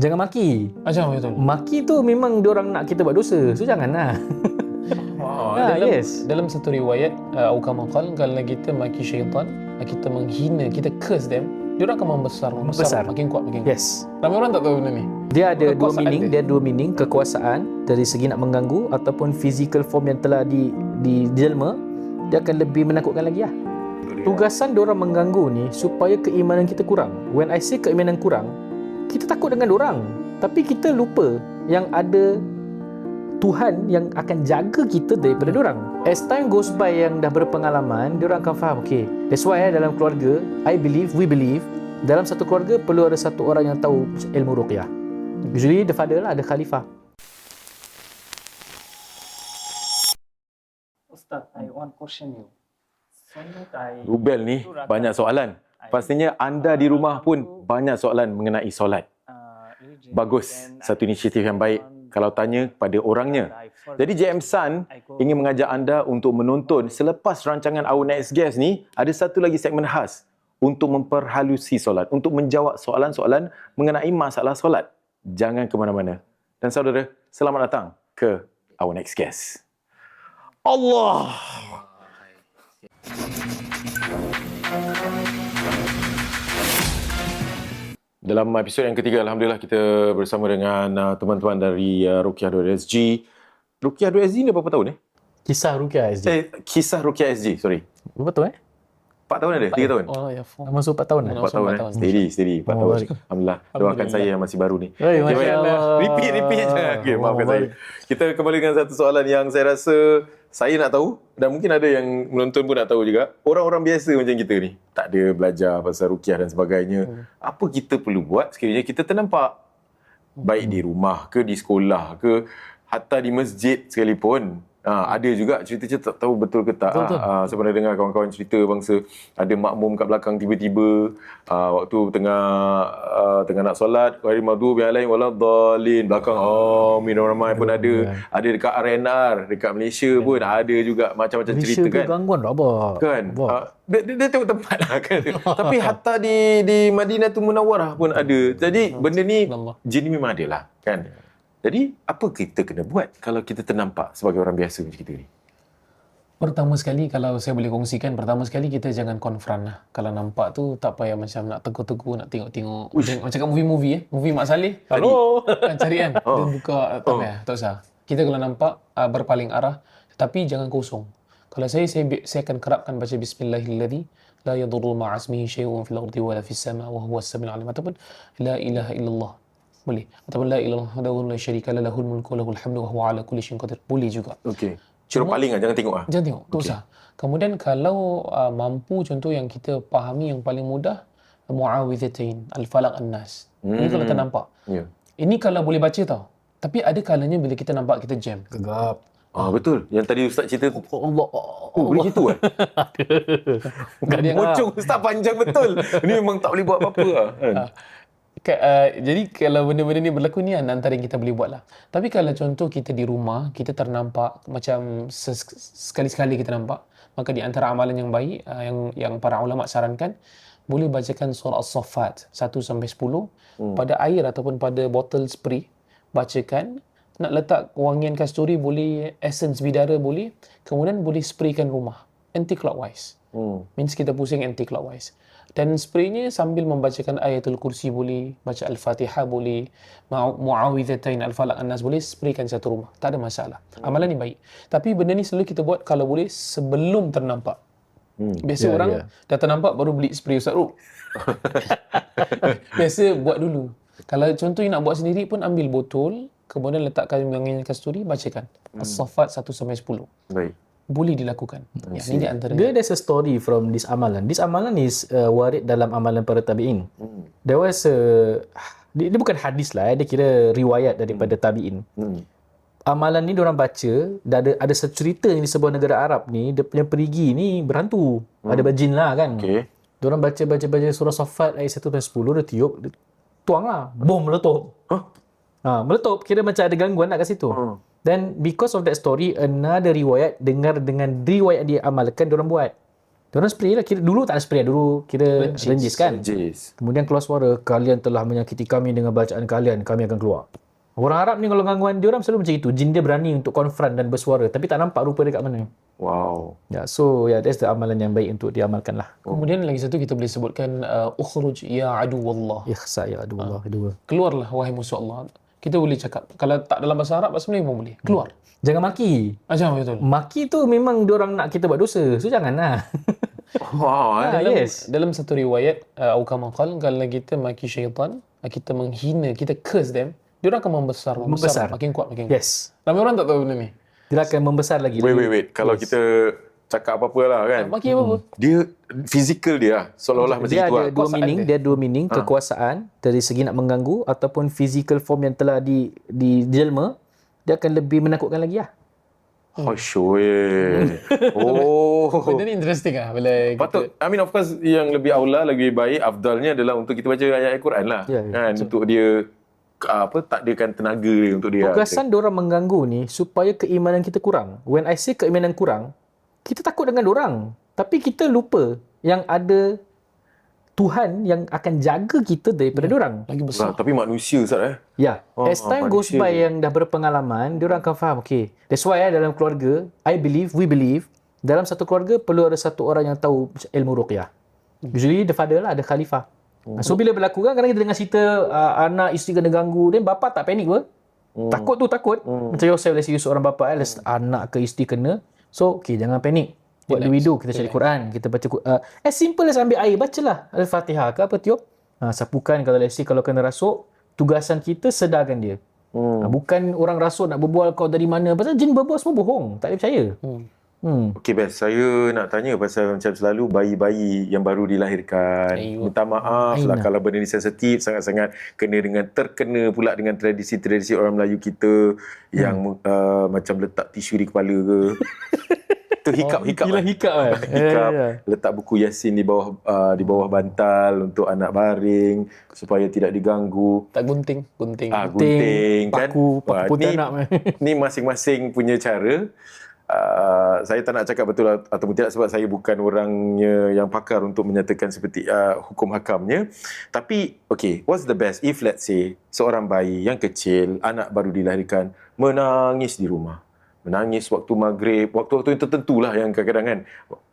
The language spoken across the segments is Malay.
Jangan maki. Macam betul. Maki tu memang orang nak kita buat dosa. So janganlah. Oh, Ah, dalam, yes. dalam satu riwayat uh, Ukama qal kalau kita maki syaitan, kita menghina, kita curse them, dia orang akan membesar, membesar, Membesar. makin kuat, makin kuat. Yes. Ramai orang tak tahu benda ni. Dia ada dua Kekuasaan meaning, dia. dia dua meaning, kekuasaan dari segi nak mengganggu ataupun physical form yang telah di di jelma, dia akan lebih menakutkan lagi lah. Tugasan dia orang mengganggu ni supaya keimanan kita kurang. When I say keimanan kurang, kita takut dengan orang, tapi kita lupa yang ada Tuhan yang akan jaga kita daripada orang. As time goes by yang dah berpengalaman, dia orang akan faham, okay, that's why eh, dalam keluarga, I believe, we believe, dalam satu keluarga perlu ada satu orang yang tahu ilmu ruqyah. Usually the father lah, ada khalifah. Ustaz, I want question you. Rubel ni banyak soalan. Pastinya anda di rumah pun banyak soalan mengenai solat. uh, Bagus, satu inisiatif yang baik kalau tanya kepada orangnya. Jadi JM Sun ingin mengajak anda untuk menonton selepas rancangan Our Next Guest ni ada satu lagi segmen khas untuk memperhalusi solat, untuk menjawab soalan-soalan mengenai masalah solat. Jangan ke mana-mana. Dan saudara, selamat datang ke Our Next Guest. Allah! Dalam episod yang ketiga, Alhamdulillah kita bersama dengan uh, teman-teman dari uh, Rukiah.sg. Rukiah.sg ni berapa tahun eh? Kisah ruqyah SG. Eh, kisah Rukiah SG, sorry. Tahun eh? 4 tahun ada? 3 tahun? Oh, ya. Masuk 4 tahun eh? Masuk 4 tahun empat eh? tahun. Steady, steady. 4 Oh, tahun. Alhamdulillah. Doakan saya yang masih baru ni. Oi, Okay, Masya. Allah. Repeat, repeat je. Okay, Oh, maafkan saya. Kita kembali dengan satu soalan yang saya rasa saya nak tahu dan mungkin ada yang menonton pun nak tahu juga. Orang-orang biasa macam kita ni, tak ada belajar pasal rukiah dan sebagainya. Hmm. Apa kita perlu buat sekiranya kita ternampak? Baik di rumah ke di sekolah ke hatta di masjid sekalipun. Ha, ada juga cerita-cerita tak tahu betul ke tak. Betul, betul. Ha, saya pernah dengar kawan-kawan cerita bangsa ada makmum kat belakang tiba-tiba uh, waktu tengah uh, tengah nak solat hari maghrib yang lain wala dhalin belakang amin orang ramai pun ada. Ada dekat RNR dekat Malaysia pun ada juga macam-macam Malaysia cerita kan. gangguan rabak. kan? Uh, dia, dia, dia tengok tempat lah kan. Tapi hatta di di Madinah tu Munawwarah pun ada. Jadi benda ni jin memang ada lah kan jadi apa kita kena buat kalau kita ternampak sebagai orang biasa macam kita ni Pertama sekali kalau saya boleh kongsikan, pertama sekali kita jangan konfront lah. Kalau nampak tu tak payah macam nak tegur-tegur, nak tengok-tengok. Macam, macam kat movie-movie eh. Movie Mak Saleh. Hello. Kan cari kan. Oh. Dia buka, tak payah. Tak usah. Kita kalau nampak uh, berpaling arah, tapi jangan kosong. Kalau saya, saya, saya akan kerapkan baca Bismillahilladzi la yadurru ma'asmihi syai'un fil ardi wa la fis sama wa huwa as-sami'ul alim ataupun la ilaha illallah boleh ataupun la ilaha illallah la syarika la lahul mulku wa lahul hamdu wa huwa ala kulli syai'in qadir boleh juga okey Cuma paling lah, jangan tengok lah. Jangan tengok, tak okay. usah. Kemudian kalau uh, mampu contoh yang kita fahami yang paling mudah Muawidhatain, Al-Falaq An-Nas. Ini kalau ternampak. Ya. Ini kalau boleh baca tau. Tapi ada kalanya bila kita nampak kita jam. Gegap. Ah betul. Yang tadi ustaz cerita tu. Allah. Oh, boleh gitu eh? Tak ada yang Mocong ustaz panjang betul. Ni memang tak boleh buat apa-apa lah. Kan? Ka, uh, jadi kalau benda-benda ni berlaku ni antara yang kita boleh buat lah. Tapi kalau contoh kita di rumah, kita ternampak macam sekali-sekali kita nampak, maka di antara amalan yang baik uh, yang yang para ulama sarankan boleh bacakan surah As-Saffat 1 sampai 10 hmm. pada air ataupun pada botol spray bacakan nak letak wangian kasturi boleh essence bidara boleh kemudian boleh spraykan rumah anti clockwise Hmm. means kita pusing anti clockwise dan spraynya sambil membacakan ayatul kursi boleh baca al-fatihah boleh Mu- muawidhatain al-falaq an-nas boleh spraykan satu rumah. Tak ada masalah. Amalan ni baik. Tapi benda ni selalu kita buat kalau boleh sebelum ternampak. Hmm. biasa Ya, orang ya. dah ternampak baru beli spray Ustaz Ruk. Biasa buat dulu. Kalau contoh nak buat sendiri pun ambil botol kemudian letakkan wangian kasturi bacakan. As-saffat 1 sampai 10 Baik. Boleh dilakukan ya, ini di antara Dia there's a story from this amalan. This amalan is uh, warid dalam amalan para tabi'in. Hmm. There was a dia, dia bukan hadis lah, eh. dia kira riwayat daripada tabi'in. Hmm. Amalan ni orang baca, dah ada ada satu cerita ni di sebuah negara Arab ni, dia punya perigi ni berhantu. Ada berjin lah kan. Okey. Diorang baca baca baca surah Saffat ayat 1 sampai 10 dia tiup, dia tuang lah. Bom meletup. Huh? Ha, meletup kira macam ada gangguan lah kat situ. Hmm. Then because of that story another riwayat dengar dengan riwayat dia amalkan diorang buat. Diorang spray lah. Kira, dulu tak ada spray. Dulu kira Renjis. renjis kan. Jis. Kemudian keluar suara, kalian telah menyakiti kami dengan bacaan kalian, kami akan keluar. Orang Arab ni kalau gangguan dia orang selalu macam itu. Jin dia berani untuk confront dan bersuara. Tapi tak nampak rupa dia kat mana. Wow. Ya, so yeah, that's the amalan yang baik untuk diamalkan lah. Kemudian lagi satu kita boleh sebutkan uh, ukhruj ya adu wallah. Ikhsa ya aduh Allah. Dua. Keluarlah wahai musuh Allah. Kita boleh cakap kalau tak dalam bahasa Arab bahasa Melayu pun boleh. Keluar. Jangan maki. Macam betul. Maki tu memang diorang nak kita buat dosa. So janganlah. Wow. Ah, eh. dalam, yes. dalam satu riwayat uh, au kama qal kalau kita maki syaitan, uh, kita menghina, kita curse them, dia orang akan membesar, membesar, Membesar. makin kuat, makin kuat. yes. Ramai orang tak tahu benda ni. Dia akan membesar lagi. Wait, lagi. wait, wait. Kalau Yes. kita cakap apa-apa lah kan. Maki apa-apa. Dia fizikal dia lah. Seolah-olah macam dia itu ada lah. dua meaning, dia. dia ada dua meaning, kekuasaan dari segi nak mengganggu ataupun physical form yang telah di di jelma, dia akan lebih menakutkan lagi lah. Oh, sure. Oh. Benda ni interesting lah bila kita Patut, I mean of course yang lebih aula, lebih baik, afdalnya adalah untuk kita baca ayat Al-Quran lah. Ya, ya, kan? Untuk dia apa takdirkan tenaga dia untuk dia. Tugasan orang mengganggu ni supaya keimanan kita kurang. When I say keimanan kurang, kita takut dengan orang. Tapi kita lupa yang ada Tuhan yang akan jaga kita daripada Hmm. orang. lagi Nah, besar. tapi manusia Ustaz eh. Ya, Oh, as time goes by yang dah berpengalaman, dia orang akan faham, okay. That's why eh, dalam keluarga, I believe, we believe, dalam satu keluarga perlu ada satu orang yang tahu ilmu ruqyah. Usually the father lah, ada khalifah. Oh. So bila berlaku kan, kadang kita dengar cerita uh, anak isteri kena ganggu, dan bapa tak panik pun. Hmm. Takut tu takut. Macam Yosef, let's you seorang bapa, eh, let's- anak ke isteri kena. So, okay, jangan panik. What do we do? Kita cari Quran, kita baca. Uh, as simple as ambil air, bacalah Al-Fatihah ke apa tiup. Ha, sapukan kalau let's say kalau kena rasuk, tugasan kita sedarkan dia. Hmm. Ha, bukan orang rasuk nak berbual kau dari mana. Pasal jin berbual semua bohong. Tak boleh percaya. Hmm. Hmm. Okey best, saya nak tanya pasal macam selalu bayi-bayi yang baru dilahirkan. Ayuh. Minta maaf lah kalau benda ni sensitif sangat-sangat kena dengan terkena pula dengan tradisi-tradisi orang Melayu kita yang uh, macam letak tisu di kepala ke. tu hikap hikap. Gila kan? hikap kan. hikap, Ya, ya. letak buku Yasin di bawah uh, di bawah bantal untuk anak baring supaya tidak diganggu. Tak gunting, gunting. Ah, gunting kan. Paku, paku Wah, putih ni- anak. ni masing-masing punya cara. Uh, saya tak nak cakap betul at- ataupun tidak sebab saya bukan orangnya yang pakar untuk menyatakan seperti uh, hukum hakamnya. Tapi, okay, what's the best if let's say seorang bayi yang kecil, anak baru dilahirkan, menangis di rumah. Menangis waktu maghrib, waktu-waktu yang tertentu lah yang kadang-kadang kan.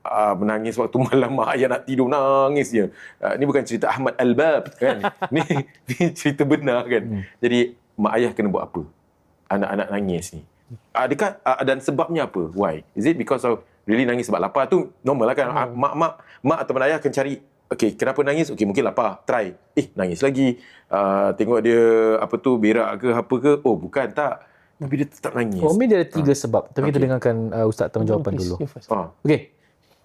Uh, menangis waktu malam mak ayah nak tidur, nangis dia. Uh, ni bukan cerita Ahmad Al-Bab kan. ni, ni cerita benar kan. Hmm. Jadi, mak ayah kena buat apa? Anak-anak nangis ni. Adakah uh, dan sebabnya apa? Why? Is it because of really nangis sebab lapar tu normal lah kan. Hmm. Mak mak mak atau ayah akan cari Okay, kenapa nangis? Okay, mungkin lapar. Try. Eh, nangis lagi. Uh, tengok dia apa tu berak ke apa ke. Oh, bukan tak. Tapi dia tetap nangis. For me dia ada tiga sebab. Tapi kita Okay. dengarkan uh, Ustaz tanggung jawapan dulu. Ah, Okay.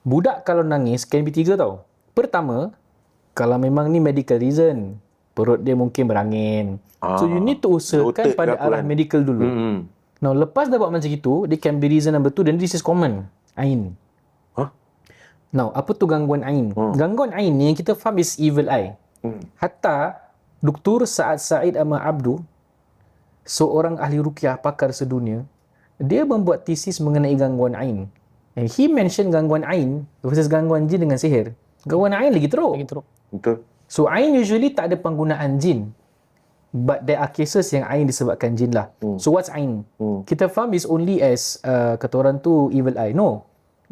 Budak kalau nangis can be tiga tau. Pertama, kalau memang ni medical reason. Perut dia mungkin berangin. So you need to usahakan pada arah kan? medical dulu. hmm. Now, lepas dah buat macam itu, dia can be reason number two dan this is common. Ain. Hah? Now, apa tu gangguan ain? Hmm. Gangguan ain ni yang kita faham is evil eye. Hmm. Hatta Dr. Saad Said Ahmad Abdu, seorang ahli rukyah pakar sedunia, dia membuat tesis mengenai gangguan ain. And he mention gangguan ain versus gangguan jin dengan sihir. Gangguan ain lagi teruk. Lagi teruk. Betul. So ain usually tak ada penggunaan jin. But there are cases yang ain disebabkan jin lah. Hmm. So what's ain? Hmm. Kita faham is only as uh, kata orang tu evil eye. No.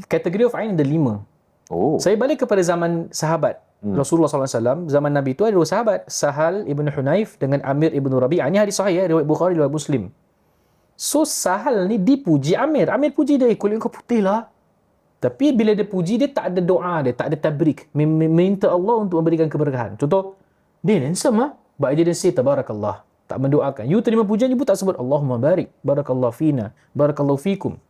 Kategori of ain ada lima. Oh. Saya balik kepada zaman sahabat. Hmm. Rasulullah SAW, zaman Nabi itu ada dua sahabat. Sahal Ibn Hunayf dengan Amir Ibn Rabi'ah. Ini hadis sahih ya, riwayat Bukhari, riwayat Muslim. So Sahal ni dipuji Amir. Amir puji dia, "Eh, kulit kau putih lah. Tapi bila dia puji, dia tak ada doa dia, tak ada tabrik. Minta Allah untuk memberikan keberkahan. Contoh, dia handsome lah. But dia didn't say tabarakallah. Tak mendoakan. You terima pujian, you pun tak sebut Allahumma barik. Barakallah fina. Barakallahu fikum.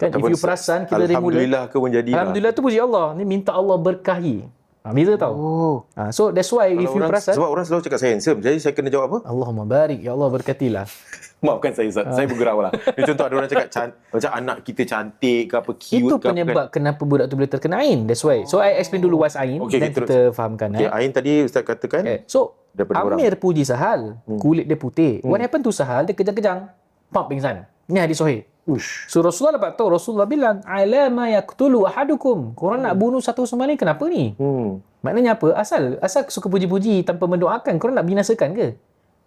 Kan, if Ataupun you perasan, kita dari mula. Alhamdulillah ke pun jadi Alhamdulillah tu puji Allah. Ni minta Allah berkahi. Ha, Beza tau. Oh. Ha, so that's why if you orang, perasan, sebab orang selalu cakap saya handsome. Jadi saya kena jawab apa? Allahumma barik. Ya Allah berkatilah. Maafkan saya Ustaz. Saya bergurau lah. Dia contoh ada orang cakap can, macam anak kita cantik ke apa cute Itu ke apa kan. penyebab kenapa budak tu boleh terkena ain. That's why. So I explain dulu what's ain. Okay, dan okay, terus. kita fahamkan. Okay, eh. Ain tadi Ustaz katakan Okay. So daripada orang. Amir puji Sahal. Kulit dia putih. What happened to Sahal? Dia kejang-kejang. Pump pingsan. Ni hadis sahih. Ush. So Rasulullah dapat tahu Rasulullah bilang ala ma yaqtulu ahadukum. Korang nak bunuh satu sama lain kenapa ni? Hmm. Maknanya apa? Asal asal suka puji-puji tanpa mendoakan, korang nak binasakan ke?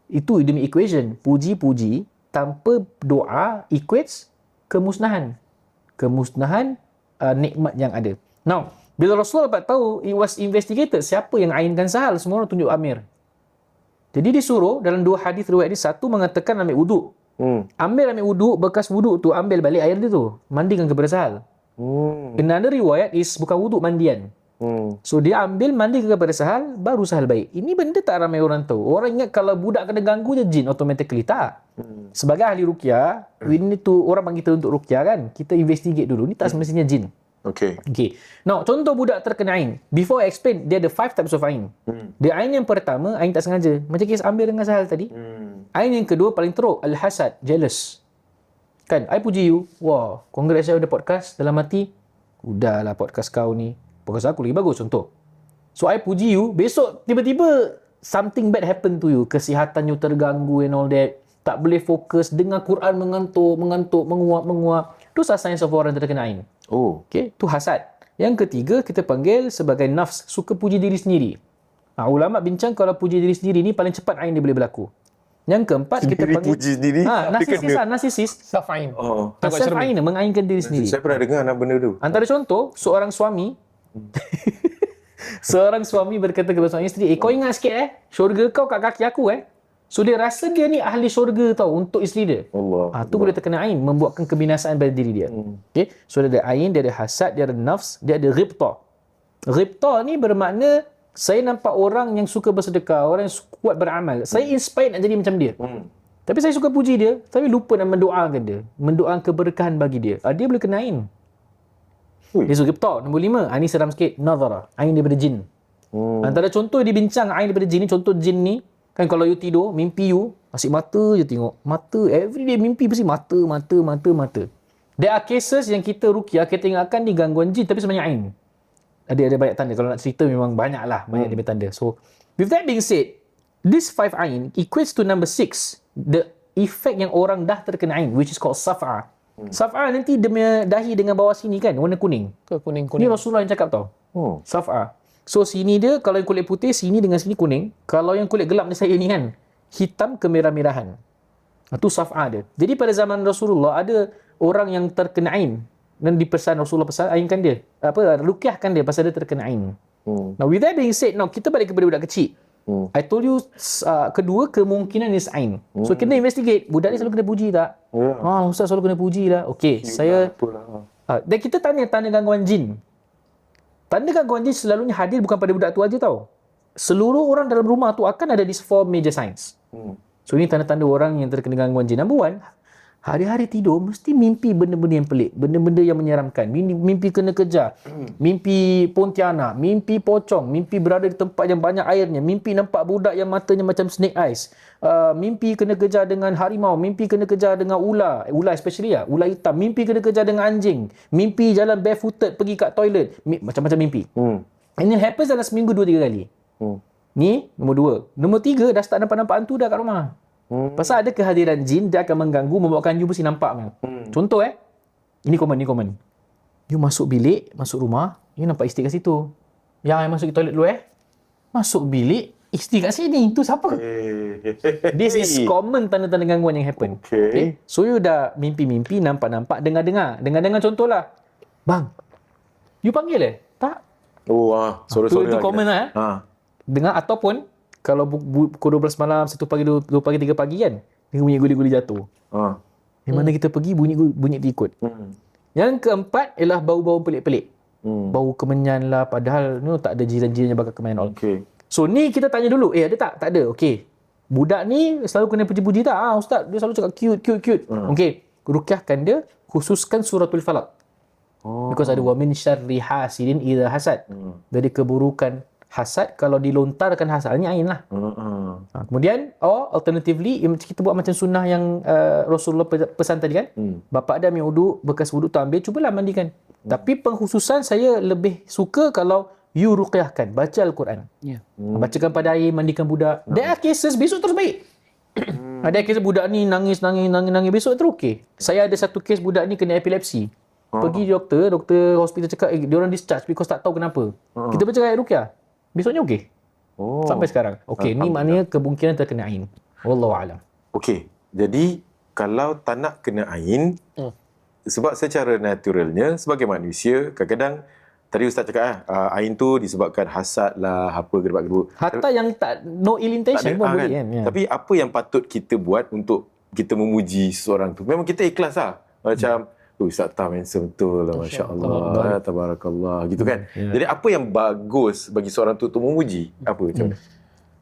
Itu demi equation. Puji-puji tanpa doa equates kemusnahan. Kemusnahan uh, nikmat yang ada. Now, bila Rasulullah dapat tahu it was investigated siapa yang ainkan sahal, semua orang tunjuk Amir. Jadi disuruh dalam dua hadis riwayat ni satu mengatakan ambil wuduk. Hmm. Ambil ambil wuduk, bekas wuduk tu ambil balik air dia tu. Mandikan kepada sahal. Hmm. Another riwayat is bukan wuduk mandian. Hmm. So dia ambil mandi kepada sahal, baru sahal baik. Ini benda tak ramai orang tahu. Orang ingat kalau budak kena ganggu je jin automatically. Tak. Hmm. Sebagai ahli rukyah, we need to, orang panggil kita untuk rukyah kan. Kita investigate dulu. Ni tak semestinya jin. Okay. Okay. Now, contoh budak terkena ain. Before I explain, dia ada five types of ain. Hmm. Dia ain yang pertama, ain tak sengaja. Macam kes ambil dengan sahal tadi. Hmm. Ain yang kedua paling teruk, al-hasad, jealous. Kan, I puji you. Wah, congrats saya ada podcast dalam hati. Udahlah podcast kau ni. Podcast aku lagi bagus contoh. So I puji you, besok tiba-tiba something bad happen to you. Kesihatan you terganggu and all that. Tak boleh fokus, dengar Quran mengantuk, mengantuk, menguap, menguap. Itu signs of orang terkena ain. Oh. Okay, tu hasad. Yang ketiga kita panggil sebagai nafs, suka puji diri sendiri. Ha, ulama bincang kalau puji diri sendiri ni paling cepat ain dia boleh berlaku. Yang keempat kita Sendiri panggil puji sendiri, Ha, narcissist narcissist. Safain. Oh. Tengok Self cermin. ain mengainkan diri sendiri. Saya pernah dengar nak benda tu. Antara contoh, seorang suami seorang suami berkata kepada suami isteri, "Eh, kau ingat sikit eh, syurga kau kat kaki aku eh." So dia rasa dia ni ahli syurga tau untuk isteri dia. Allah. Ah, tu boleh terkena ain membuatkan kebinasaan pada diri dia. Hmm. Okay. So dia ada ain, dia ada hasad, dia ada nafs, dia ada ribta. Ribta ni bermakna saya nampak orang yang suka bersedekah, orang yang kuat beramal. Saya inspired nak jadi macam dia. Hmm. Tapi saya suka puji dia, tapi lupa nak mendoakan dia. Mendoakan keberkahan bagi dia. Ah, dia boleh kena ain. Ui. Dia suka ribta. Nombor lima, ah, ni seram sikit. Nazara. Ain daripada jin. Hmm. Antara contoh yang dibincang ain daripada jin ni, contoh jin ni, kan kalau you tidur, mimpi you, asyik mata je tengok. Mata, everyday mimpi mesti mata, mata, mata, mata. There are cases yang kita rukiah, kita ingatkan ni gangguan jin, tapi sebenarnya ain. Ada ada banyak tanda. Kalau nak cerita memang banyak lah, banyak dia punya tanda. So, with that being said, this five ain equates to number six, the effect yang orang dah terkena ain, which is called saf'a. Saf'a nanti dia punya dahi dengan bawah sini kan, warna kuning. Ke Ni kuning-kuning. Rasulullah yang cakap tau. Oh. Saf'a. So sini dia kalau yang kulit putih sini dengan sini kuning. Kalau yang kulit gelap ni saya ni kan hitam kemerah-merahan. Itu saf'a dia. Jadi pada zaman Rasulullah ada orang yang terkena ain dan dipesan Rasulullah pesan ainkan dia. Apa rukyahkan dia pasal dia terkena ain. Hmm. Now with that being said, now kita balik kepada budak kecil. Hmm. I told you uh, kedua kemungkinan is ain. So kena investigate. Budak ni selalu kena puji tak? Ya. Ah, ustaz selalu kena puji lah. Okey, saya Apalah. Ah, dan kita tanya tanda gangguan jin. Tanda gangguan jin selalunya hadir bukan pada budak tu aja tau. Seluruh orang dalam rumah tu akan ada these four major signs. Hmm. So ini tanda-tanda orang yang terkena gangguan jin. Number one, hari-hari tidur mesti mimpi benda-benda yang pelik. Benda-benda yang menyeramkan. Mimpi, mimpi kena kejar. Mimpi pontianak. Mimpi pocong. Mimpi berada di tempat yang banyak airnya. Mimpi nampak budak yang matanya macam snake eyes. Uh, mimpi kena kejar dengan harimau. Mimpi kena kejar dengan ular. Eh, Ular especially lah. Ular hitam. Mimpi kena kejar dengan anjing. Mimpi jalan barefooted pergi kat toilet. Mi- macam-macam mimpi. Hmm. And it happens dalam seminggu dua tiga kali. Hmm. Ni nombor dua. Nombor tiga dah start nampak-nampak hantu dah kat rumah. Hmm. Pasal ada kehadiran jin, dia akan mengganggu, membuatkan you mesti nampak. Hmm. Contoh eh. Ini komen, ini komen. You masuk bilik, masuk rumah, you nampak isteri kat situ. Yang I masuk ke toilet dulu eh. Masuk bilik, isteri kat sini. Tu siapa? Eh. This is common tanda-tanda gangguan yang happen. Okay. So you dah mimpi-mimpi, nampak-nampak, dengar-dengar. Dengar-dengar contoh lah. Bang, you panggil eh? Tak. Oh, ah, Tu, sorry-sorry. tu komen lah eh. Ha. Dengar ataupun kalau pukul 12 malam, 1 pagi, 2, pagi, 3 pagi kan, dia bunyi guli-guli jatuh. Ha. Di mana kita pergi bunyi bunyi dia ikut. Hmm. Yang keempat ialah bau-bau pelik-pelik. Hmm. Bau kemenyan lah padahal know, tak ada jiran-jiran yang bakal kemenyan all. Okay. So ni kita tanya dulu, eh ada tak? Tak ada. Okey. Budak ni selalu kena puji-puji tak? Ah ustaz, dia selalu cakap cute cute cute. Hmm. Okey. Rukyahkan dia khususkan suratul falak. Oh. Because ada wa min syarri hasidin idza hasad. Hmm. Dari keburukan hasad kalau dilontarkan hasad ni ain lah. Ha, kemudian or alternatively kita buat macam sunnah yang uh, Rasulullah pe- pesan tadi kan. Hmm. Bapa ada ambil wuduk, bekas wuduk tu ambil, cubalah mandikan. Tapi pengkhususan saya lebih suka kalau you ruqyahkan, baca Al-Quran. Ya. Hmm. Bacakan pada air, mandikan budak. There are cases, besok terus baik. Ada kes budak ni nangis nangis nangis nangis besok terus okey. Saya ada satu kes budak ni kena epilepsi. Pergi doktor, doktor hospital cakap eh, dia orang discharge because tak tahu kenapa. Kita baca ayat rukyah. Besoknya okey. Oh. Sampai sekarang. Okey, ni maknanya kemungkinan terkena ain. Wallahu alam. Okey. Jadi kalau tak nak kena ain Hmm. sebab secara naturalnya sebagai manusia kadang-kadang tadi ustaz cakap ah uh, ain tu disebabkan hasad lah apa gedebak-gedebuk. Hatta yang tak no ill intention pun ah, boleh kan. Ya. Tapi apa yang patut kita buat untuk kita memuji seseorang tu? Memang kita ikhlas lah. Macam Oh, Ustaz Tam handsome betul lah. Masya Allah. Tabarakallah. Gitu kan. Ya. Jadi apa yang bagus bagi seorang tu untuk memuji? Apa macam mana?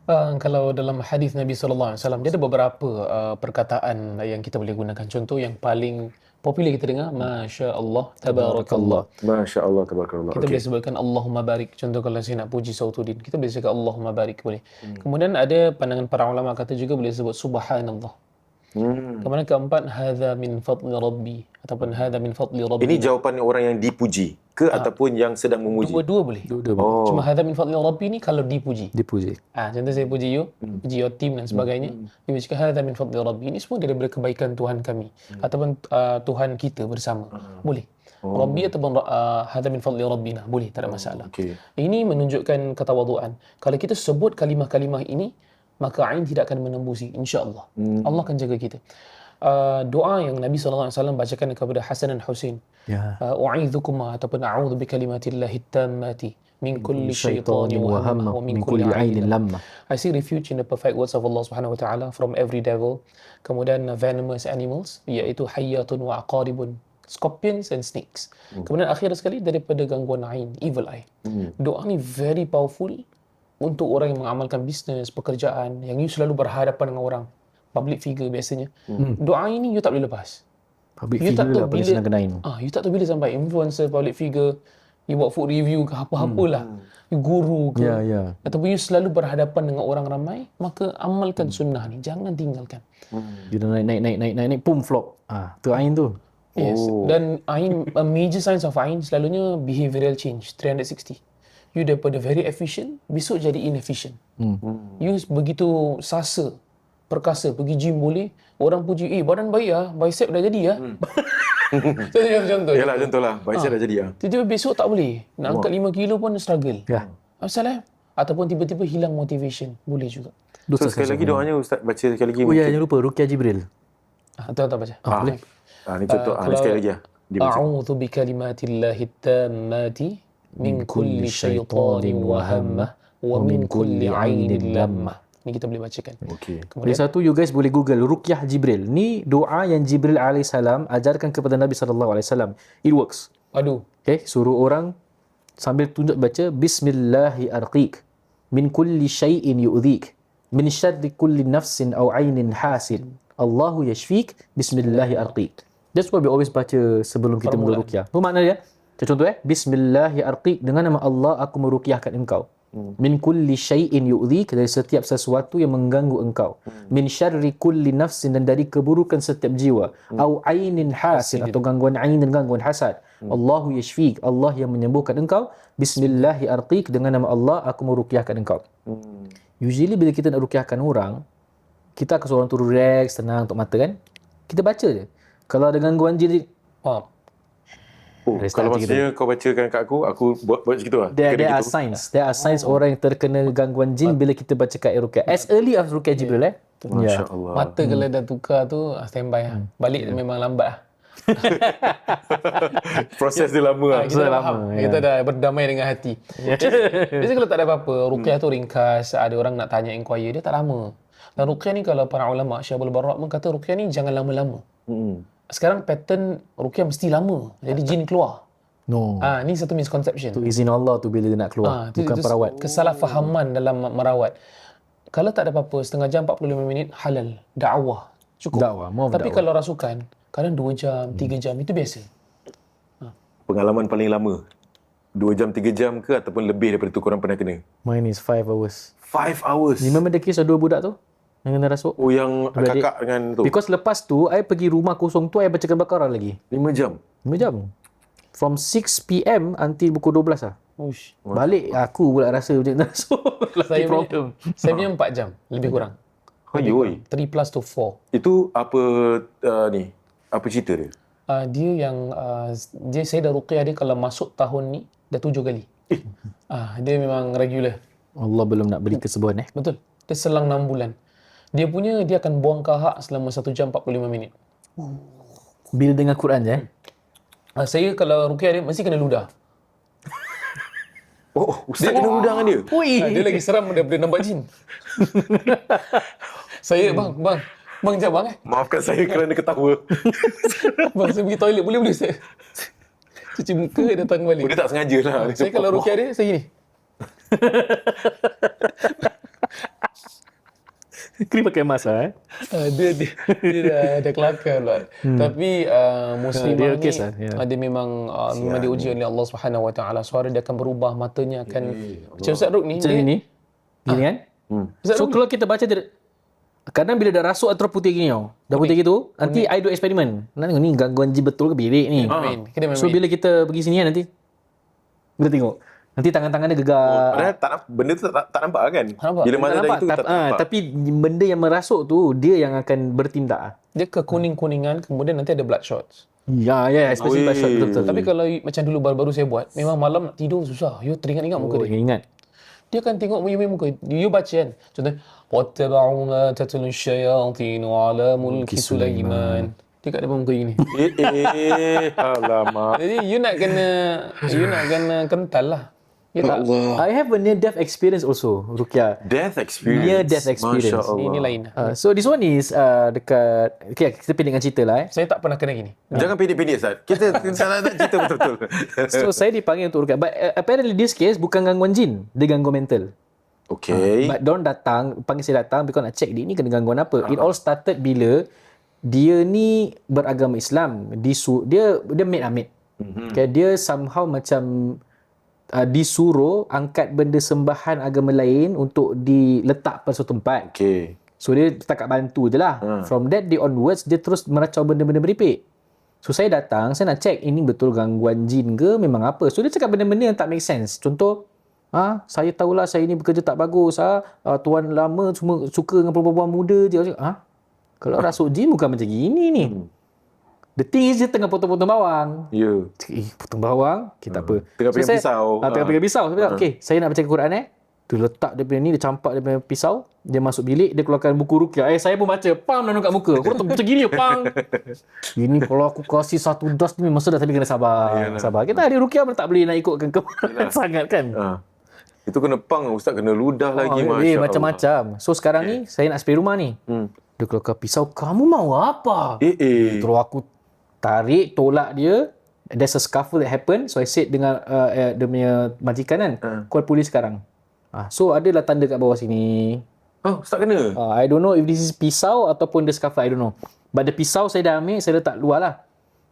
Uh, kalau dalam hadis Nabi sallallahu alaihi wasallam dia ada beberapa uh, perkataan yang kita boleh gunakan. Contoh yang paling popular kita dengar masya-Allah tabarakallah. Masya Allah. Tabarakallah. Kita Okey. boleh sebutkan Allahumma barik. Contoh kalau saya nak puji Sautuddin, kita boleh cakap Allahumma barik boleh. Kemudian ada pandangan para ulama kata juga boleh sebut subhanallah. Hmm. Kemudian keempat hadza min fadli rabbi ataupun hadza min fadli rabbi. Ini jawapan orang yang dipuji ke ataupun yang sedang memuji? dua-dua boleh. Dua-dua Oh. Cuma hadza min fadli rabbi ni kalau dipuji. dipuji. Ah, contoh saya puji you, puji your team dan sebagainya. You cakap hadza min fadli rabbi. Ini semua daripada kebaikan Tuhan kami ataupun uh, Tuhan kita bersama. Boleh. Rabbi ataupun uh, hadza min fadli rabbina. Boleh, tak ada masalah. Okey. Ini menunjukkan ketawaduan. Kalau kita sebut kalimah-kalimah ini, maka ain tidak akan menembusi insya-Allah. Allah akan jaga kita. Uh, doa yang Nabi sallallahu alaihi wasallam bacakan kepada Hasan dan Husain. Ya. Uh, U'idzukum ataupun a'udzu bikalimatillahi tammati min kulli syaitanin wa hamma wa min kulli ainin lamma. I see refuge in the perfect words of Allah Subhanahu wa taala from every devil. Kemudian uh, venomous animals iaitu hayyatun wa aqaribun scorpions and snakes. Kemudian akhir sekali daripada gangguan ain, evil eye. Doa ni very powerful untuk orang yang mengamalkan bisnes, pekerjaan yang you selalu berhadapan dengan orang, public figure biasanya. Doa ini you tak boleh lepas. Public You tak figure tahu lah paling bila- senang kenain. Ah, you tak tahu bila sampai influencer, public figure, you buat food review ke apa-apalah. You guru ke. Ya, ya. Ataupun you selalu berhadapan dengan orang ramai, maka amalkan sunnah ni. Jangan tinggalkan. You dah naik naik naik naik naik, naik pum flop. Ah, tu ain tu. Yes. Dan Ain, a major signs of Ain selalunya behavioral change, 360 you daripada very efficient besok jadi inefficient. Hmm. hmm. you begitu sasa perkasa pergi gym boleh orang puji eh badan baik lah bicep dah jadi lah hmm. contoh contoh yalah contoh lah. Bicep ha. dah jadi lah tiba-tiba besok tak boleh. Nak angkat 5 kilo pun struggle. Ya. Yeah. apa salah eh? ataupun tiba-tiba hilang motivation. Boleh juga. So, so sekali lagi doanya ustaz baca sekali lagi oh ya jangan lupa Rukia Jibril. Atau tu tak baca. Ha. Ha. Ha, ni contoh uh, ha, ni sekali lagi lah A'udhu bi kalimatillahi tammati min kulli syaitanin wa hammah wa min kulli ainin lammah. Ni kita boleh bacakan. Okey. Kemudian Dari satu you guys boleh Google Rukyah Jibril. Ni doa yang Jibril alaihi salam ajarkan kepada Nabi sallallahu alaihi wasallam. It works. Aduh. Okay, suruh orang sambil tunjuk baca bismillahirqiq min kulli syai'in yu'dhik min syarri kulli nafsin aw ainin hasid. Allahu yashfik bismillahirqiq. That's why we always baca sebelum kita mula ruqyah. Apa makna dia? Contoh eh, Bismillahi arqiq dengan nama Allah aku merukyahkan engkau. Min kulli syai'in yu'dhik dari setiap sesuatu yang mengganggu engkau. Min syarri kulli nafsin dan dari keburukan setiap jiwa. Au ainin hasid atau gangguan ain dan gangguan hasad. Allahu yashfik. Allah yang menyembuhkan engkau. Bismillahi arqiq dengan nama Allah aku merukyahkan engkau. Usually bila kita nak rukyahkan orang, kita akan seorang tu relax, tenang untuk mata kan. Kita baca je. Kalau ada gangguan jin, oh, Oh, Restart kalau maksudnya kau bacakan kat aku, aku buat buat macam gitu lah. there, there are gitu. signs. There are signs orang yang terkena gangguan jin bila kita baca kat rukyah. As early as rukyah Jibril eh. Masya Ya. Allah. mata kalau dah tukar tu ah, standby lah. Balik memang lambat lah. Proses dia lama lah. Ah, kita dah lama, ya. Kita dah berdamai dengan hati. Biasanya kalau tak ada apa-apa, ruqyah tu ringkas, ada orang nak tanya inquire, dia tak lama. Dan ruqyah ni kalau para ulama Syabul Barak pun kata ruqyah ni jangan lama-lama. Hmm. Sekarang pattern ruqyah mesti lama. Jadi jin keluar. No. Ah, ni satu misconception. Tu izin Allah tu bila dia nak keluar. Ah, tu- Bukan tu perawat. Kesalahfahaman dalam merawat. Kalau tak ada apa-apa, setengah jam 45 minit halal, dakwah. Cukup. Dakwah, of Tapi dakwah. kalau rasukan, kadang 2 jam, 3 jam itu biasa. Pengalaman paling lama. 2 jam, 3 jam ke ataupun lebih daripada tu korang pernah kena? Mine is 5 hours. 5 hours. Ni memang ada kes ada dua budak tu yang kena rasuk. Oh yang Adik- kakak dengan tu. Because lepas tu, I pergi rumah kosong tu, I bacakan Baqarah lagi. 5 jam. 5 jam. From 6 PM until pukul 12 lah. Uish. Balik aku pula rasa macam nak rasuk. Saya punya, saya punya 4 jam, lebih kurang. Ayoi. 3 plus to 4. Itu apa uh, ni? Apa cerita dia? Uh, dia yang uh, dia saya dah ruqyah dia kalau masuk tahun ni dah tujuh kali. Eh. Ah, dia memang regular. Allah belum nak beri kesembuhan eh. Betul. Dia selang 6 bulan. Dia punya dia akan buang kahak selama 1 jam 45 minit. Bil dengan Quran je eh. Uh, saya kalau ruqyah dia mesti kena ludah. Oh, ustaz kena udang dengan dia. Ui. Ah, dia lagi seram daripada nampak jin. saya bang, bang. Bang jap bang eh. Maafkan saya kerana ketawa. Bang saya pergi toilet boleh boleh saya. Cuci muka datang balik. dia tak sengaja lah. Saya kalau ruqyah dia saya gini. Kena pakai mask lah eh. Uh, dia dia dia dah, dah kelakar pula. Hmm. Tapi uh, muslimah dia ni kes lah, ya. uh, dia memang uh, memang diuji oleh Allah Subhanahu Wa Taala. Suara dia akan berubah, matanya akan macam Ustaz Ruk ni. Macam dia- ni. Gini kan. Hmm. Ustaz So Ruk, kalau kita baca dia Kadang bila dah rasuk atau putih gini tau. Dah putih gitu, nanti I do eksperimen. Nak tengok ni gangguan jin betul ke bilik ni. main. So bila kita pergi sini kan nanti kita tengok. Nanti tangan-tangan dia gegar. Padahal tak, namp- benda tu tak, tak nampak kan? Tak nampak. Bila Tak mata dah nampak, itu tap, tak ah, nampak. tapi benda yang merasuk tu dia yang akan bertindak. dia kekuning-kuningan kemudian nanti ada blood shots. Ya, ya, especially Oi. by shot betul-betul. Tapi kalau y- macam dulu baru-baru saya buat, memang malam nak tidur susah. You teringat-ingat muka oh, dia. ingat. Dia akan tengok punya muka. You baca kan. Contoh, وَاتَّبَعُوا مَا تَتْلُو الشَّيَاطِينُ عَلَى مُلْكِ سُلَيْمَانَ. Dia kat depan muka you ni. Eh, eh, alamak. Jadi you nak kena you nak kena kental lah. Ya tak? I have a near death experience also, Rukia. Death experience. Near death experience. Masya Allah. Ini lain. Uh, so this one is uh, dekat okay, kita pendekkan cerita lah eh. Saya tak pernah kena gini. Jangan pendek-pendek Ustaz. Kita salah nak cerita betul-betul. So saya dipanggil untuk rukyah. But uh, apparently this case bukan gangguan jin, dia gangguan mental. Okay. But don datang, panggil saya datang because nak check dia ni kena gangguan apa. It all started bila dia ni beragama Islam. Disu, dia dia mate amit. Mm-hmm. Okay, dia somehow macam uh, disuruh angkat benda sembahan agama lain untuk diletak pada suatu tempat. Okay. So dia setakat bantu je lah. Hmm. From that day onwards, dia terus meracau benda-benda meripik. So saya datang, saya nak check ini betul gangguan jin ke memang apa. So dia cakap benda-benda yang tak make sense. Contoh, ah saya tahulah saya ni bekerja tak bagus. Ah, ah tuan lama cuma suka dengan perempuan muda je. Ah kalau rasuk jin bukan macam gini ni. Hmm. The thing is dia tengah potong-potong bawang. Ya. Cakap, eh potong bawang, kita apa. Tengah pegang saya, pisau. Ah, tengah Ah. pegang pisau. Saya cakap, okay, saya nak baca Quran eh. Dia letak dia punya ni, dia campak dia punya pisau. Dia masuk bilik, dia keluarkan buku rukyah. Eh, saya pun baca. Pam, dan kat muka. Aku letak macam gini, pam. Ini kalau aku kasih satu das ni memang sedap tapi kena sabar. Yalah. Sabar. Kita hari rukyah pun tak boleh nak ikutkan kemarin sangat kan. Ah. Itu kena pang Ustaz kena ludah lagi Oh, Masya eh, Allah. macam-macam. So sekarang ni, saya nak spray rumah ni. Hmm. Dia keluarkan pisau. Kamu mau apa? Eh eh. Terus aku tarik, tolak dia. There's a scuffle that happen. So I said dengan uh, uh, dia punya majikan kan, Hmm. call polis sekarang. Ah, so adalah tanda kat bawah sini. Oh, Ustaz kena. Uh, I don't know if this is pisau ataupun the scuffle, I don't know. But the pisau saya dah ambil, saya letak luar lah.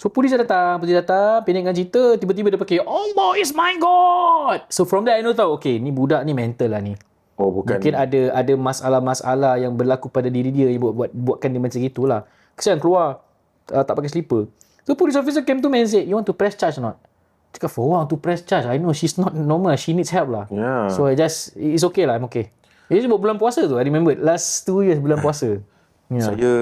So polis dah datang, polis datang, pendekkan cerita, tiba-tiba dia pakai, Allah is my God. So from there I know tahu, okay, ni budak ni mental lah ni. Oh, bukan. Mungkin ada ada masalah-masalah yang berlaku pada diri dia yang buat, buat buatkan dia macam itulah. Kesian keluar uh, tak pakai slipper. So police officer came to me and said, you want to press charge or not? Cakap, for what to press charge? I know she's not normal. She needs help lah. Ya. So I just, it's okay lah, I'm okay. Ini sebab bulan puasa tu, I remember. Last two years bulan puasa. Yeah. Saya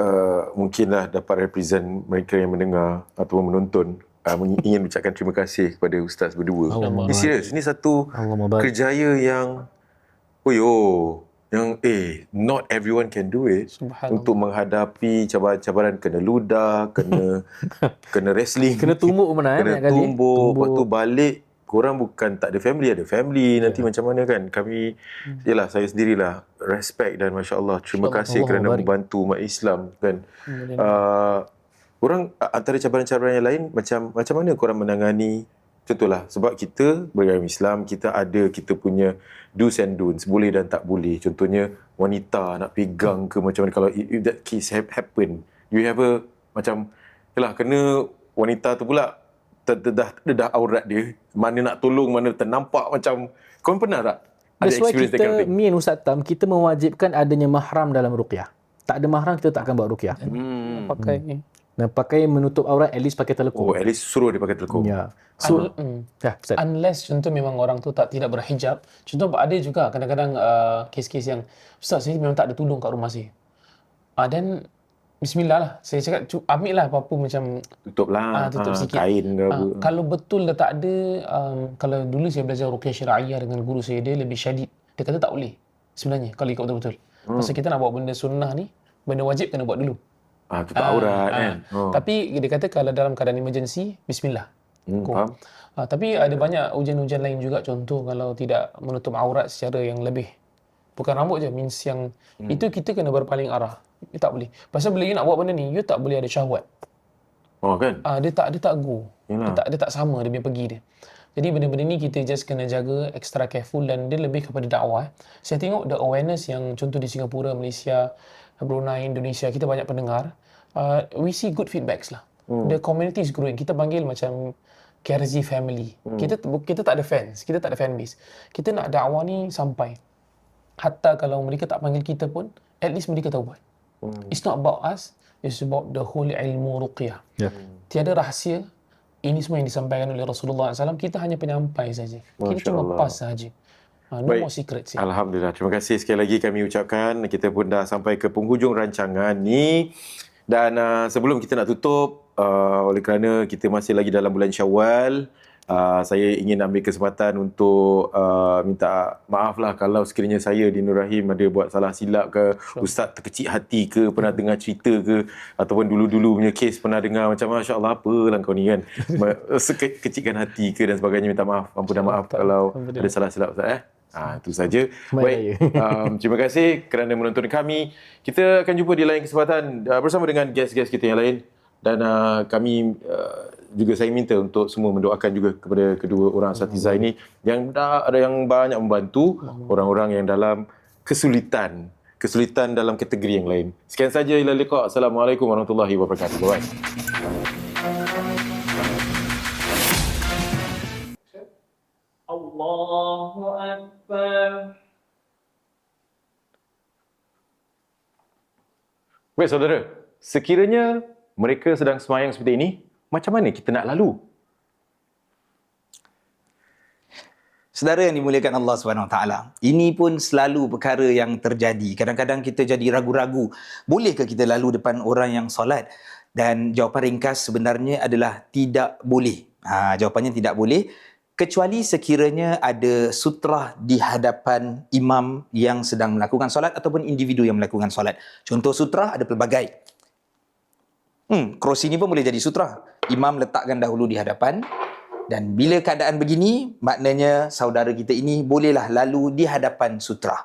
uh, mungkinlah dapat represent mereka yang mendengar ataupun menonton uh, ingin mengucapkan terima kasih kepada ustaz berdua. Allah Ini serius, ini satu Allah kerjaya yang oh yo, yang eh not everyone can do it untuk menghadapi cabaran-cabaran kena ludah, kena kena wrestling, Kena tumbuk mana eh? kena kali. tumbuk, lepas tu balik korang bukan tak ada family ada family. Nanti Ya. macam mana kan? Kami Hmm. yalah saya sendirilah. Respect dan masya-Allah terima kasih Allah kerana membantu umat Islam kan? Uh, orang antara cabaran-cabaran yang lain macam macam mana korang menangani contohlah sebab kita beragama Islam kita ada kita punya do's and don'ts boleh dan tak boleh contohnya wanita nak pegang ke macam mana kalau if that case have happen you have a macam yalah kena wanita tu pula ter- ter- dah dah aurat dia mana nak tolong mana ternampak macam kau pernah tak ada That's why experience that kind of kita, me and Ustaz Tam, kita mewajibkan adanya mahram dalam ruqyah. Tak ada mahram, kita tak akan buat ruqyah. hmm. pakai Dan pakai menutup aurat at least pakai telekung. Oh, at least suruh dia pakai telekung. Ya. So, Un- mm. ya, Ustaz. Unless contoh memang orang tu tak tidak berhijab. Contoh ada juga kadang-kadang uh, kes-kes yang Ustaz saya memang tak ada tudung kat rumah saya. Ah uh, then bismillah lah. Saya cakap cu- ambil lah apa-apa macam Tutup lah. Ah, tutup Ah, sikit. Kain ke apa. uh, kalau betul dah tak ada um, kalau dulu saya belajar ruqyah syar'iyah dengan guru saya dia lebih syadid. Dia kata tak boleh sebenarnya kalau ikut betul-betul. Hmm. Pasal kita nak buat benda sunnah ni, benda wajib kena buat dulu. Ah, tutup aurat Ah, kan. Oh. Tapi dia kata kalau dalam keadaan emergency, bismillah. Hmm, faham. Uh, tapi ada banyak ujian-ujian lain juga contoh kalau tidak menutup aurat secara yang lebih bukan rambut je means yang hmm. itu kita kena berpaling arah you tak boleh pasal bila you nak buat benda ni you tak boleh ada syahwat Oh kan? uh, dia tak dia tak go dia Yalah. tak dia tak sama dia punya pergi dia jadi benda-benda ni kita just kena jaga extra careful dan dia lebih kepada dakwah saya tengok the awareness yang contoh di Singapura Malaysia Brunei Indonesia kita banyak pendengar uh, we see good feedbacks lah hmm. the community is growing kita panggil macam KRZ family. Hmm. Kita kita tak ada fans, kita tak ada fan base. Kita nak dakwah ni sampai. Hatta kalau mereka tak panggil kita pun, at least mereka tahu buat. Hmm. It's not about us, it's about the whole ilmu ruqyah. Ya. Tiada rahsia. Ini semua yang disampaikan oleh Rasulullah SAW. Kita hanya penyampai saja. Kita cuma pas saja. Ha, Baik. more secret sih. Alhamdulillah. Terima kasih sekali lagi kami ucapkan. Kita pun dah sampai ke penghujung rancangan ni. Dan uh, sebelum kita nak tutup, uh, oleh kerana kita masih lagi dalam bulan Syawal, uh, saya ingin ambil kesempatan untuk uh, minta maaf lah kalau sekiranya saya di Nur Rahim ada buat salah silap ke, Ustaz terkecil hati ke, pernah dengar cerita ke, ataupun dulu-dulu punya kes pernah dengar macam Masya Allah apa lah kau ni kan. Kecilkan hati ke dan sebagainya. Minta maaf. Ampun dan maaf kalau ada salah silap Ustaz eh. Ah, itu saja. Baik. Um, terima kasih kerana menonton kami. Kita akan jumpa di lain kesempatan uh, bersama dengan guest-guest kita yang lain dan uh, kami uh, juga saya minta untuk semua mendoakan juga kepada kedua orang asatiza ini yang dah ada yang banyak membantu orang-orang yang dalam kesulitan kesulitan dalam kategori yang lain. Sekian saja ila liqa. Assalamualaikum warahmatullahi wabarakatuh. Bye. Allahu Akbar. Baik saudara, sekiranya mereka sedang semayang seperti ini, macam mana kita nak lalu? Saudara yang dimuliakan Allah Subhanahu Wa Taala, ini pun selalu perkara yang terjadi. Kadang-kadang kita jadi ragu-ragu, bolehkah kita lalu depan orang yang solat? Dan jawapan ringkas sebenarnya adalah tidak boleh. Ha, jawapannya tidak boleh kecuali sekiranya ada sutrah di hadapan imam yang sedang melakukan solat ataupun individu yang melakukan solat. Contoh sutrah ada pelbagai. Hmm, kerusi ni pun boleh jadi sutra. Imam letakkan dahulu di hadapan dan bila keadaan begini, maknanya saudara kita ini bolehlah lalu di hadapan sutra.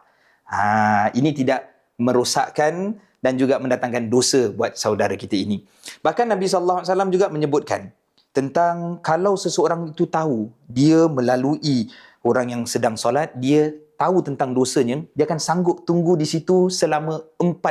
Ha, ini tidak merosakkan dan juga mendatangkan dosa buat saudara kita ini. Bahkan Nabi SAW juga menyebutkan tentang kalau seseorang itu tahu dia melalui orang yang sedang solat, dia tahu tentang dosanya, dia akan sanggup tunggu di situ selama 40.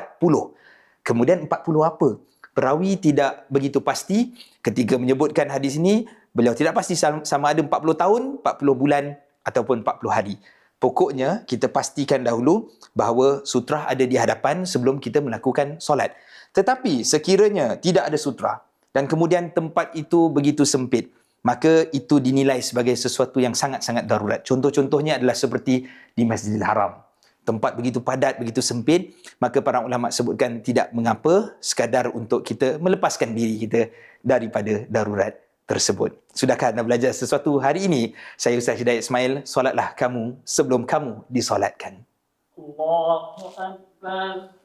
Kemudian 40 apa? Perawi tidak begitu pasti ketika menyebutkan hadis ini, beliau tidak pasti sam- sama ada 40 tahun, 40 bulan ataupun 40 hari. Pokoknya kita pastikan dahulu bahawa sutrah ada di hadapan sebelum kita melakukan solat. Tetapi sekiranya tidak ada sutrah dan kemudian tempat itu begitu sempit, maka itu dinilai sebagai sesuatu yang sangat-sangat darurat. Contoh-contohnya adalah seperti di Masjidil Haram. Tempat begitu padat, begitu sempit, maka para ulama sebutkan tidak mengapa sekadar untuk kita melepaskan diri kita daripada darurat tersebut. Sudahkah anda belajar sesuatu hari ini? Saya Ustaz Hidayat Ismail, solatlah kamu sebelum kamu disolatkan. Allahu Akbar.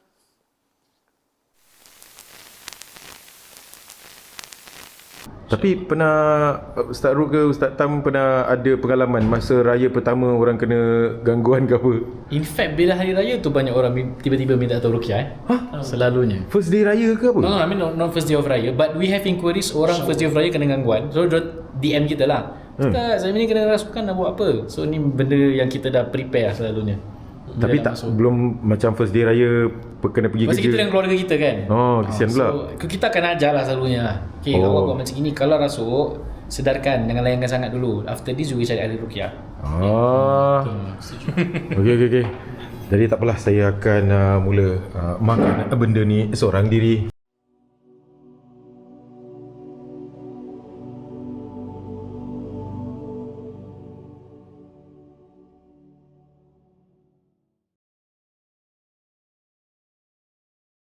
Tapi pernah Ustaz Ruk ke Ustaz Tam pernah ada pengalaman masa raya pertama orang kena gangguan ke apa? In fact bila hari raya tu banyak orang tiba-tiba minta tahu rukyah eh. Huh? Selalunya. First day raya ke apa? No, no, I mean not, not first day of raya but we have inquiries orang first day of raya kena gangguan. So DM kita lah. Ustaz, saya ni kena rasukan nak buat apa? So ni benda yang kita dah prepare lah selalunya. Tapi tak belum macam first day raya kena pergi Masa kerja. kita dengan keluarga kita kan Oh, kesian pula. So kita akan ajar lah selalunya lah Okay Oh. awak buat macam ni Kalau rasuk Sedarkan Jangan layankan sangat dulu After this juga cari ahli rukyah Ah. Okey okey okey. Jadi tak apalah saya akan uh, mula uh, makan benda ni seorang diri.